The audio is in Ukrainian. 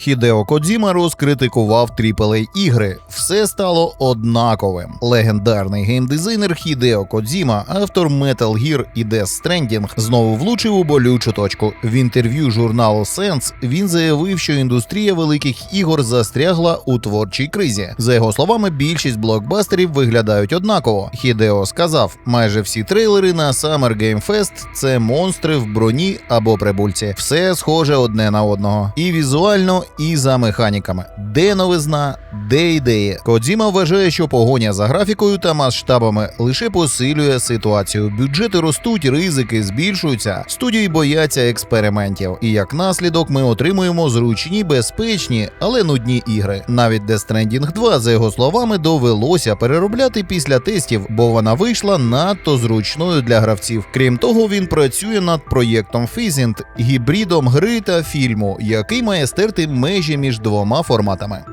Хідео Кодзіма розкритикував AAA ігри. Все стало однаковим. Легендарний геймдизайнер Хідео Кодзіма, автор Metal Gear і Death Stranding, знову влучив у болючу точку. В інтерв'ю журналу Sense він заявив, що індустрія великих ігор застрягла у творчій кризі. За його словами, більшість блокбастерів виглядають однаково. Хідео сказав, майже всі трейлери на Summer Game Fest – це монстри в броні або прибульці. Все схоже одне на одного. І візуально, і за механіками. Де новизна, де ідеї. Кодзіма вважає, що погоня за графікою та масштабами лише посилює ситуацію. Бюджети ростуть, ризики збільшуються, студії бояться експериментів. І як наслідок ми отримуємо зручні, безпечні, але нудні ігри. Навіть Death Stranding 2, за його словами, довелося переробляти після тестів, бо вона вийшла надто зручною для гравців. Крім того, він працює над проєктом Phasint, гібридом гри та фільму, який має стерти межі між двома форматами.